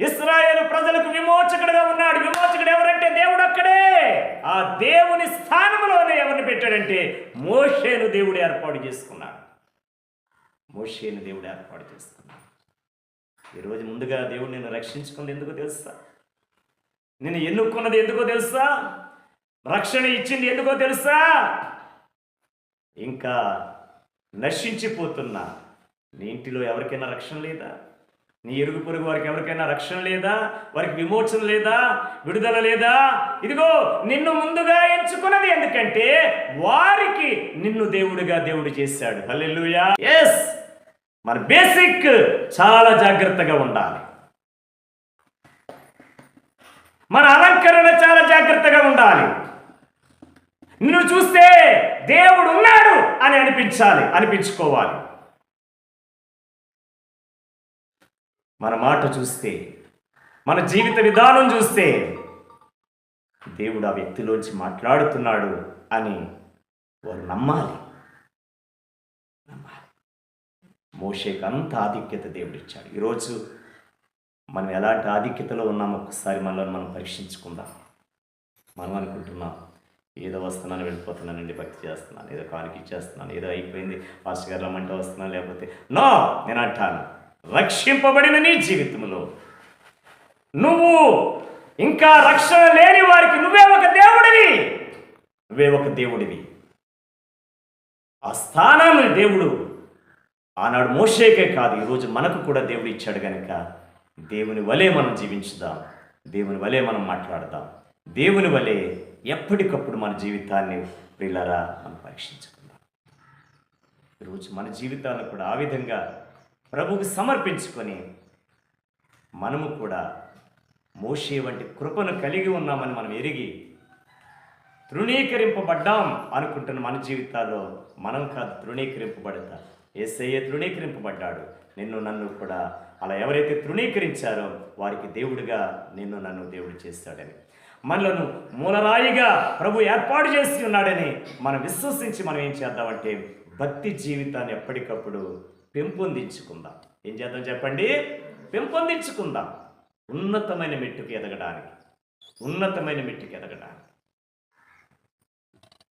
Israel ప్రజలకు విమోచకుడుగా ఉన్నాడు. విమోచకుడు ఎవరంటే దేవుడు అక్కడే. ఆ దేవుని స్థానంలోనే ఎవరిని పెట్టాడంటే మోషేను దేవుడు ఏర్పాటు చేసుకున్నాడు. మోషేను దేవుడు ఏర్పాటు చేసుకున్నాడు. ఈరోజు ముందుగా దేవుడు నిన్ను రక్షించుకుంది ఎందుకో తెలుసా? నిన్ను ఎన్నుకున్నది ఎందుకో తెలుసా? రక్షణ ఇచ్చింది ఎందుకో తెలుసా? ఇంకా నశించిపోతున్నా నీ ఇంటిలో ఎవరికైనా రక్షణ లేదా? నీ ఇరుగు పొరుగు వారికి ఎవరికైనా రక్షణ లేదా? వారికి విమోచన లేదా? విడుదల లేదా? ఇదిగో నిన్ను ముందుగా ఎంచుకున్నది ఎందుకంటే వారికి నిన్ను దేవుడిగా దేవుడు చేశాడు. హల్లెలూయా. ఎస్ మరి బేసిక్ చాలా జాగ్రత్తగా ఉండాలి. మన అలంకరణ చాలా జాగ్రత్తగా ఉండాలి. నిన్ను చూస్తే దేవుడు ఉన్నాడు అని అనిపించాలి అనిపించుకోవాలి. మన మాట చూస్తే మన జీవిత విధానం చూస్తే దేవుడు ఆ వ్యక్తిలోంచి మాట్లాడుతున్నాడు అని వారు నమ్మాలి. నమ్మాలి. మోషేకి అంత ఆధిక్యత దేవుడు ఇచ్చాడు. ఈరోజు మనం ఎలాంటి ఆధిక్యతలో ఉన్నామో ఒక్కసారి మనల్ని మనం పరీక్షించుకుందాం. మనం అనుకుంటున్నాం ఏదో వస్తున్నాను వెళ్ళిపోతున్నానండి భక్తి చేస్తున్నాను ఏదో కానికి ఇచ్చేస్తున్నాను ఏదో అయిపోయింది పాస్టర్ గారు రమ్మంటే వస్తున్నాను లేకపోతే నో! నేను అంటాను రక్షింపబడిన నీ జీవితంలో నువ్వు ఇంకా రక్షణ లేని వారికి నువ్వే ఒక దేవుడివి. నువ్వే ఒక దేవుడివి. ఆ స్థానాన్ని దేవుడు ఆనాడు మోసేకే కాదు ఈరోజు మనకు కూడా దేవుడు ఇచ్చాడు కనుక దేవుని వలె మనం జీవించుదాం దేవుని వలె మనం మాట్లాడదాం. దేవుని వలె ఎప్పటికప్పుడు మన జీవితాన్ని ప్రిల్లరా మనం పరీక్షించుకుందాం. ఈరోజు మన జీవితాలను కూడా ఆ విధంగా ప్రభువుకి సమర్పించుకొని మనము కూడా మోషే వంటి కృపను కలిగి ఉన్నామని మనం ఎరిగి తృణీకరింపబడ్డాం అనుకుంటున్న మన జీవితాల్లో మనం కాదు తృణీకరింపబడతా. ఏసయ్యే తృణీకరింపబడ్డాడు. నిన్ను నన్ను కూడా అలా ఎవరైతే తృణీకరించారో వారికి దేవుడిగా నిన్ను నన్ను దేవుడు చేస్తాడని. మనలను మూలరాయిగా ప్రభు ఏర్పాటు చేసి ఉన్నాడని మనం విశ్వసించి మనం ఏం చేద్దామంటే భక్తి జీవితాన్ని ఎప్పటికప్పుడు పెంపొందించుకుందాం. ఏం చేద్దాం చెప్పండి? పెంపొందించుకుందాం. ఉన్నతమైన మెట్టుకు ఎదగడానికి. ఉన్నతమైన మెట్టుకు ఎదగడానికి.